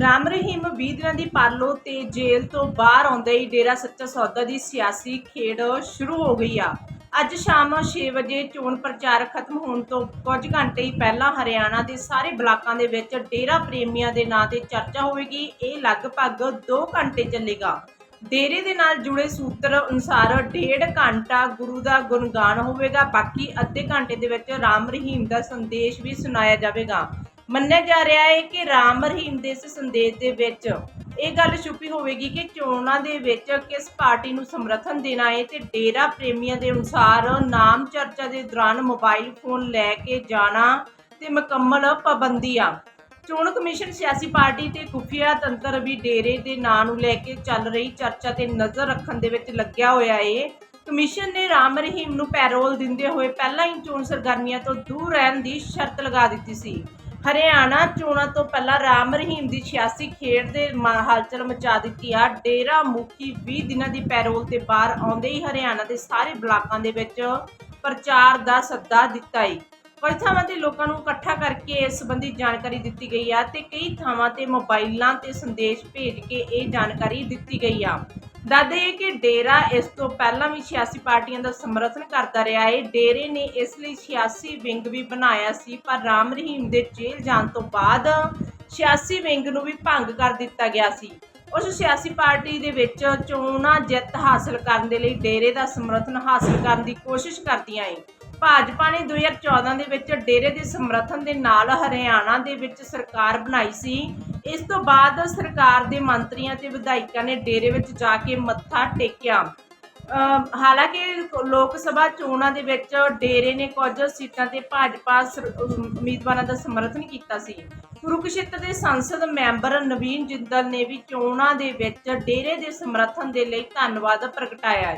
ਰਾਮ ਰਹੀਮ 20 ਦਿਨਾਂ ਦੀ ਪਾਲੋ ਤੇ ਜੇਲ੍ਹ ਤੋਂ ਬਾਹਰ ਆਉਂਦੇ ਹੀ ਡੇਰਾ ਸੱਚਾ ਸੌਦਾ ਦੀ ਸਿਆਸੀ ਖੇਡ ਸ਼ੁਰੂ ਹੋ ਗਈ ਆ। ਅੱਜ ਸ਼ਾਮ 6 ਵਜੇ ਚੋਣ ਪ੍ਰਚਾਰ ਖਤਮ ਹੋਣ ਤੋਂ ਕੁਝ ਘੰਟੇ ਹੀ ਪਹਿਲਾਂ ਹਰਿਆਣਾ ਦੇ ਸਾਰੇ ਬਲਾਕਾਂ ਦੇ ਵਿੱਚ ਡੇਰਾ ਪ੍ਰੇਮੀਆਂ ਦੇ ਨਾਂ ਤੇ ਚਰਚਾ ਹੋਵੇਗੀ। ਇਹ ਲਗਭਗ 2 ਘੰਟੇ ਚੱਲੇਗਾ। ਡੇਰੇ ਦੇ ਨਾਲ ਜੁੜੇ ਸੂਤਰ ਅਨੁਸਾਰ ਡੇਢ ਘੰਟਾ ਗੁਰੂ ਦਾ ਗੁਣਗਾਨ ਹੋਵੇਗਾ। ਬਾਕੀ ਅੱਧੇ ਘੰਟੇ ਦੇ ਵਿੱਚ ਰਾਮ ਰਹੀਮ ਦਾ ਸੰਦੇਸ਼ ਵੀ ਸੁਣਾਇਆ ਜਾਵੇਗਾ। ਮੰਨਿਆ ਜਾ ਰਿਹਾ ਹੈ ਕਿ ਰਾਮ ਰਹੀਮ ਦੇ ਇਸ ਸੰਦੇਸ਼ ਦੇ ਵਿੱਚ ਇਹ ਗੱਲ ਛੁਪੀ ਹੋਵੇਗੀ ਕਿ ਚੋਣਾਂ ਦੇ ਵਿੱਚ ਕਿਸ ਪਾਰਟੀ ਨੂੰ ਸਮਰਥਨ ਦੇਣਾ ਹੈ ਤੇ ਡੇਰਾ ਪ੍ਰੇਮੀਆਂ ਦੇ ਅਨੁਸਾਰ ਨਾਮ ਚਰਚਾ ਦੇ ਦੌਰਾਨ ਮੋਬਾਈਲ ਫੋਨ ਲੈ ਕੇ ਜਾਣਾ ਤੇ ਮੁਕੰਮਲ ਪਾਬੰਦੀ ਆ ਚੋਣ ਕਮਿਸ਼ਨ ਸਿਆਸੀ ਪਾਰਟੀ ਤੇ ਖੁਫੀਆ ਤੰਤਰ ਵੀ ਡੇਰੇ ਦੇ ਨਾਂ ਨੂੰ ਲੈ ਕੇ ਚੱਲ ਰਹੀ ਚਰਚਾ ਤੇ ਨਜ਼ਰ ਰੱਖਣ ਦੇ ਵਿੱਚ ਲੱਗਿਆ ਹੋਇਆ ਏ ਕਮਿਸ਼ਨ ਨੇ ਰਾਮ ਰਹੀਮ ਨੂੰ ਪੈਰੋਲ ਦਿੰਦੇ ਹੋਏ ਪਹਿਲਾਂ ਹੀ ਚੋਣ ਸਰਗਰਮੀਆਂ ਤੋਂ ਦੂਰ ਰਹਿਣ ਦੀ ਸ਼ਰਤ ਲਗਾ ਦਿੱਤੀ ਸੀ। ਹਰਿਆਣਾ ਚੋਣਾਂ ਤੋਂ ਪਹਿਲਾਂ ਰਾਮ ਰਹੀਮ ਦੀ ਸਿਆਸੀ ਖੇਡ ਦੇ ਹਲਚਲ ਮਚਾ ਦਿੱਤੀ ਆ। ਡੇਰਾ ਮੁਖੀ 20 ਦਿਨਾਂ ਦੀ ਪੈਰੋਲ ਤੇ ਬਾਹਰ ਆਉਂਦੇ ਹੀ ਹਰਿਆਣਾ ਦੇ ਸਾਰੇ ਬਲਾਕਾਂ ਦੇ ਵਿੱਚ ਪ੍ਰਚਾਰ ਦਾ ਸੱਦਾ ਦਿੱਤਾ ਏ ਕਈ ਥਾਵਾਂ ਤੇ ਲੋਕਾਂ ਨੂੰ ਇਕੱਠਾ ਕਰਕੇ ਇਸ ਸੰਬੰਧੀ ਜਾਣਕਾਰੀ ਦਿੱਤੀ ਗਈ ਆ ਤੇ ਕਈ ਥਾਵਾਂ ਤੇ ਮੋਬਾਈਲਾਂ ਤੇ ਸੰਦੇਸ਼ ਭੇਜ ਕੇ ਇਹ ਜਾਣਕਾਰੀ ਦਿੱਤੀ ਗਈ ਆ। ਦੱਸ ਹੈ ਕਿ ਡੇਰਾ ਇਸ ਤੋਂ ਪਹਿਲਾਂ ਵੀ ਸਿਆਸੀ ਪਾਰਟੀਆਂ ਦਾ ਸਮਰਥਨ ਕਰਦਾ ਰਿਹਾ ਹੈ। ਡੇਰੇ ਨੇ ਇਸ ਲਈ ਸਿਆਸੀ ਵਿੰਗ ਵੀ ਬਣਾਇਆ ਸੀ, ਪਰ ਰਾਮ ਰਹੀਮ ਦੇ ਜੇਲ੍ਹ ਜਾਣ ਤੋਂ ਬਾਅਦ ਸਿਆਸੀ ਵਿੰਗ ਨੂੰ ਵੀ ਭੰਗ ਕਰ ਦਿੱਤਾ ਗਿਆ ਸੀ। ਉਸ ਸਿਆਸੀ ਪਾਰਟੀ ਦੇ ਵਿੱਚ ਚੋਣਾਂ ਜਿੱਤ ਹਾਸਲ ਕਰਨ ਦੇ ਲਈ ਡੇਰੇ ਦਾ ਸਮਰਥਨ ਹਾਸਲ ਕਰਨ ਦੀ ਕੋਸ਼ਿਸ਼ ਕਰਦੀਆਂ ਏ। ਭਾਜਪਾ ਨੇ 2014 ਦੇ ਵਿੱਚ ਡੇਰੇ ਦੇ ਸਮਰਥਨ ਦੇ ਨਾਲ ਹਰਿਆਣਾ ਦੇ ਵਿੱਚ ਸਰਕਾਰ ਬਣਾਈ ਸੀ। ਇਸ ਤੋਂ ਬਾਅਦ ਸਰਕਾਰ ਦੇ ਮੰਤਰੀਆਂ ਤੇ ਵਿਧਾਇਕਾਂ ਨੇ ਡੇਰੇ ਵਿੱਚ ਜਾ ਕੇ ਮੱਥਾ ਟੇਕਿਆ। ਹਾਲਾਂਕਿ ਲੋਕ ਸਭਾ ਚੋਣਾਂ ਦੇ ਵਿੱਚ ਡੇਰੇ ਨੇ ਕੁਝ ਸੀਟਾਂ ਤੇ ਭਾਜਪਾ ਸਰ- ਉਮੀਦਵਾਰਾਂ ਦਾ ਸਮਰਥਨ ਕੀਤਾ ਸੀ। ਕੁਰੂਕਸ਼ੇਤਰ ਦੇ ਸੰਸਦ ਮੈਂਬਰ ਨਵੀਨ ਜਿੰਦਲ ਨੇ ਵੀ ਚੋਣਾਂ ਦੇ ਵਿੱਚ ਡੇਰੇ ਦੇ ਸਮਰਥਨ ਦੇ ਲਈ ਧੰਨਵਾਦ ਪ੍ਰਗਟਾਇਆ ਹੈ।